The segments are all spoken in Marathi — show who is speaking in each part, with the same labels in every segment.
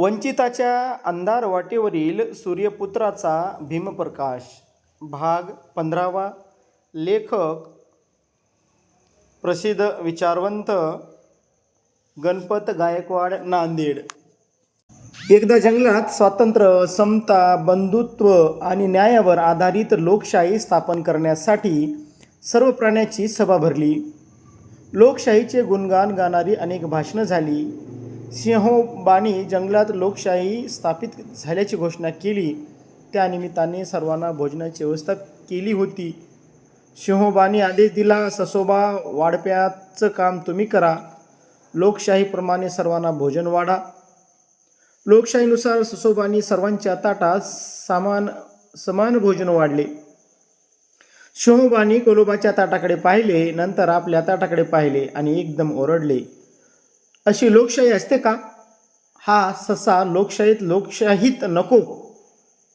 Speaker 1: वंचिताच्या अंधार वाटेवरील सूर्यपुत्राचा भीमप्रकाश. भाग पंधरावा. लेखक प्रसिद्ध विचारवंत गणपत गायकवाड नांदेड. एकदा जंगलात स्वातंत्र्य समता बंधुत्व आणि न्यायावर आधारित लोकशाही स्थापन करण्यासाठी सर्व प्राण्याची सभा भरली. लोकशाहीचे गुणगान गाणारी अनेक भाषणं झाली. सिंहोबानी जंगलात लोकशाही स्थापित झाल्याची घोषणा केली. त्यानिमित्ताने सर्वांना भोजनाची व्यवस्था केली होती. सिंहोबानी आदेश दिला ससोबा वाढप्याचं काम तुम्ही करा. लोकशाहीप्रमाणे सर्वांना भोजन वाढा. लोकशाहीनुसार ससोबानी सर्वांच्या ताटात समान समान भोजन वाढले. शिहोबानी कोलोबाच्या ताटाकडे पाहिले नंतर आपल्या ताटाकडे पाहिले आणि एकदम ओरडले. अशी लोकशाही असते का? हा ससा लोकशाहीत लोकशाहीत नको.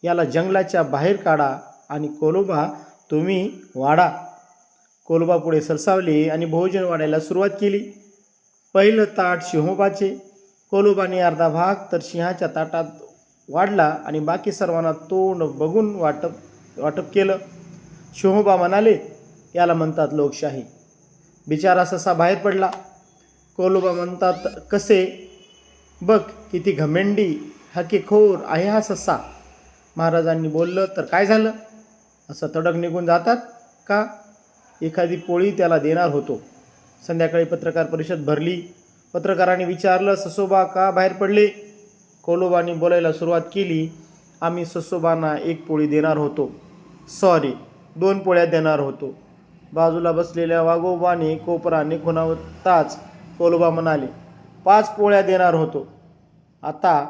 Speaker 1: याला जंगलाच्या बाहेर काढा आणि कोलोबा तुम्ही वाढा. कोलोबा पुढे सरसावली आणि भोजन वाढायला सुरुवात केली. पहिलं ताट शिंहोबाचे. कोलोबाने अर्धा भाग तर सिंहाच्या ताटात वाढला आणि बाकी सर्वांना तोंड बघून वाटप वाटप केलं. शिंहोबा म्हणाले याला म्हणतात लोकशाही. बिचारा ससा बाहेर पडला. कोलोबा म्हणतात कसे? बघ किती घमेंडी हकीखोर आहे हा ससा. महाराजांनी बोललं तर काय झालं? असं तडक निघून जातात का? एखादी पोळी त्याला देणार होतो. संध्याकाळी पत्रकार परिषद भरली. पत्रकारांनी विचारलं ससोबा का बाहेर पडले? कोलोबानी बोलायला सुरुवात केली आम्ही ससोबांना एक पोळी देणार होतो. सॉरी दोन पोळ्या देणार होतो. बाजूला बसलेल्या वाघोबाने कोपराने खुणावताच कोलोबा म्हणाले पाच पोळ्या देणार होतो. आता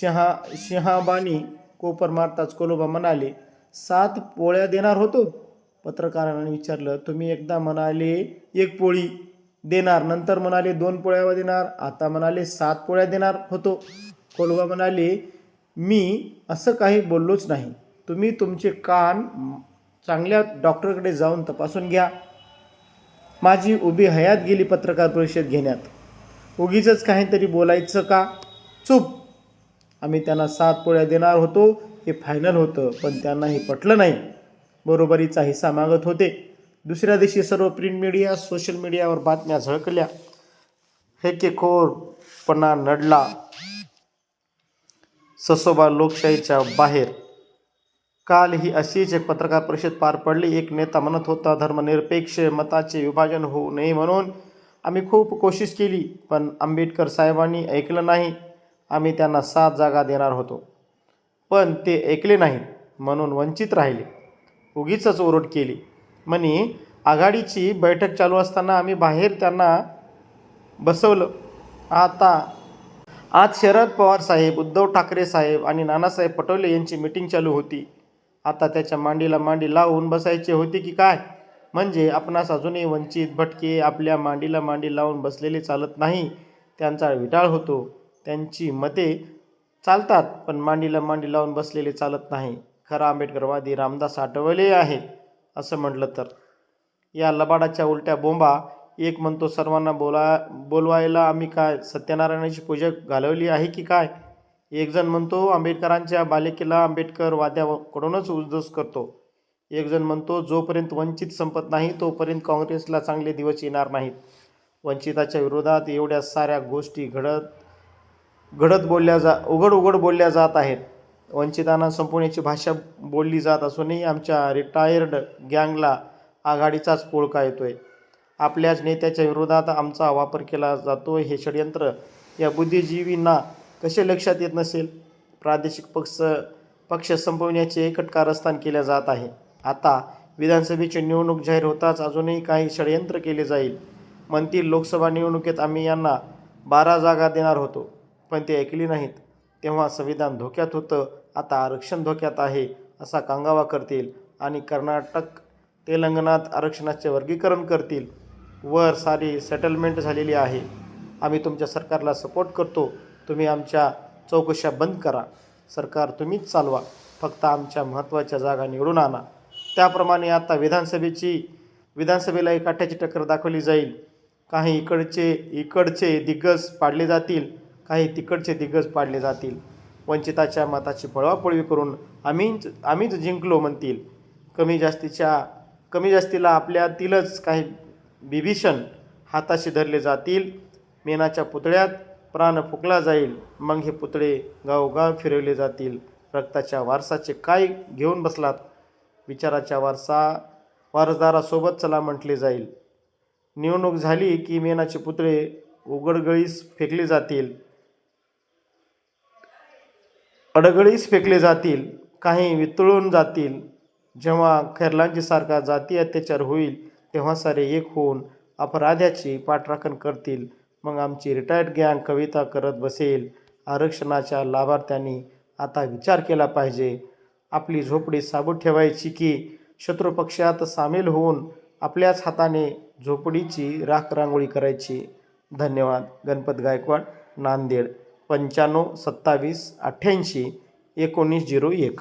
Speaker 1: शहा शहाबानी कोपर मारताच कोलोबा म्हणाले सात पोळ्या देणार होतो? पत्रकारांनी विचारलं तुम्ही एकदा म्हणाले एक पोळी देणार नंतर म्हणाले दोन पोळ्या देणार आता म्हणाले सात पोळ्या देणार होतो. कोलोबा म्हणाले मी असं काही बोललोच नाही. तुम्ही तुमचे कान चांगल्या डॉक्टरकडे जाऊन तपासून घ्या. माझी उभी हयात गेली पत्रकार परिषद घेण्यात. उगीच काहीतरी बोलायचं का? चूप. आम्ही त्यांना सात पोळ्या देणार होतो हे फायनल होतं पण त्यांना हे पटलं नाही. बरोबरीचा हिस्सा मागत होते. दुसऱ्या दिवशी सर्व प्रिंट मीडिया सोशल मीडियावर बातम्या झळकल्या. हेकेखोरपणा नडला. ससोबा लोकशाहीच्या बाहेर. काल ही अशीच एक पत्रकार परिषद पार पडली एक नेता म्हणत होता धर्मनिरपेक्ष मताचे विभाजन होऊ नये म्हणून आम्ही खूप कोशिश केली पण आंबेडकर साहेबांनी ऐकलं नाही. आम्ही त्यांना सात जागा देणार होतो. पण ते ऐकले नाही म्हणून वंचित राहिले. उगीच ओरड केली. म्हणे आघाडीची बैठक चालू असताना आम्ही बाहेर त्यांना बसवलं. आता आज शरद पवार साहेब उद्धव ठाकरे साहेब आणि नानासाहेब पटोले यांची मिटिंग चालू होती. आता त्याच्या मांडीला मांडी लावून बसायचे होते की काय? म्हणजे आपणास अजूनही वंचित भटके आपल्या मांडीला मांडी लावून बसलेले चालत नाही. त्यांचा विटाळ होतो. त्यांची मते चालतात पण मांडीला मांडी लावून बसलेले चालत नाही. खरा आंबेडकरवादी रामदास आठवले आहे असं म्हटलं तर. या लबाडाच्या उलट्या बोंबा एक म्हणतो सर्वांना बोला बोलवायला आम्ही काय सत्यनारायणाची पूजा घालवली आहे की काय? एकजण म्हणतो आंबेडकरांच्या बालिकेला आंबेडकर वाद्याकडूनच उद्ध्वस्त करतो. एकजण म्हणतो जोपर्यंत वंचित संपत नाही तोपर्यंत काँग्रेसला चांगले दिवस येणार नाहीत. वंचिताच्या विरोधात एवढ्या साऱ्या गोष्टी घडत घडत बोलल्या जा उघड उघड बोलल्या जात आहेत. वंचितांना संपवण्याची भाषा बोलली जात असूनही आमच्या रिटायर्ड गँगला आघाडीचाच पोळका येतोय. आपल्याच नेत्याच्या विरोधात आमचा वापर केला जातो हे षडयंत्र. या बुद्धिजीवींना कसे लक्षात येत नसेल? प्रादेशिक पक्ष पक्ष संपवण्याचे एकट कारस्थान केले जात आहे. आता विधानसभेची निवडणूक जाहीर होताच अजूनही काही षडयंत्र केले जाईल. म्हणतील लोकसभा निवडणुकीत आम्ही यांना बारा जागा देणार होतो पण ते ऐकली नाहीत. तेव्हा संविधान धोक्यात होतं आता आरक्षण धोक्यात आहे असा कांगावा करतील आणि कर्नाटक तेलंगणात आरक्षणाचे वर्गीकरण करतील. वर सारी सेटलमेंट झालेली आहे. आम्ही तुमच्या सरकारला सपोर्ट करतो तुम्ही आमच्या चौकशा बंद करा. सरकार तुम्हीच चालवा. फक्त आमच्या महत्त्वाच्या जागा निवडून आणा. त्याप्रमाणे आता विधानसभेची विधानसभेला एक काठ्याची टक्कर दाखवली जाईल. काही इकडचे इकडचे दिग्गज पाडले जातील. काही तिकडचे दिग्गज पाडले जातील. वंचिताच्या मताची पळवापळवी करून आम्हीच आम्हीच जिंकलो म्हणतील. कमी जास्तीच्या कमी जास्तीला आपल्यातीलच काही बिभीषण हाताशी धरले जातील. मेनाच्या पुतळ्यात प्राण फुकला जाईल. मग हे पुतळे गावोगाव फिरवले जातील. रक्ताच्या वारसाचे काय घेऊन बसलात? विचाराच्या वारसा वारसदारासोबत चला म्हटले जाईल. निवडणूक झाली की मेनाचे पुतळे उघडगळीस फेकले जातील. अडगळीस फेकले जातील. काही वितळून जातील. जेव्हा खैरलांची सारखा जाती अत्याचार होईल तेव्हा सारे एक होऊन अपराध्याची पाठराखण करतील. मग आमची रिटायर्ड गँग कविता करत बसेल. आरक्षणाच्या लाभार्थ्यांनी आता विचार केला पाहिजे. आपली झोपडी साबूत ठेवायची की शत्रुपक्षात सामील होऊन आपल्याच हाताने झोपडीची राख रांगोळी करायची. धन्यवाद. गणपत गायकवाड नांदेड. पंच्याण्णव सत्तावीस अठ्ठ्याऐंशी एकोणीस झिरो एक.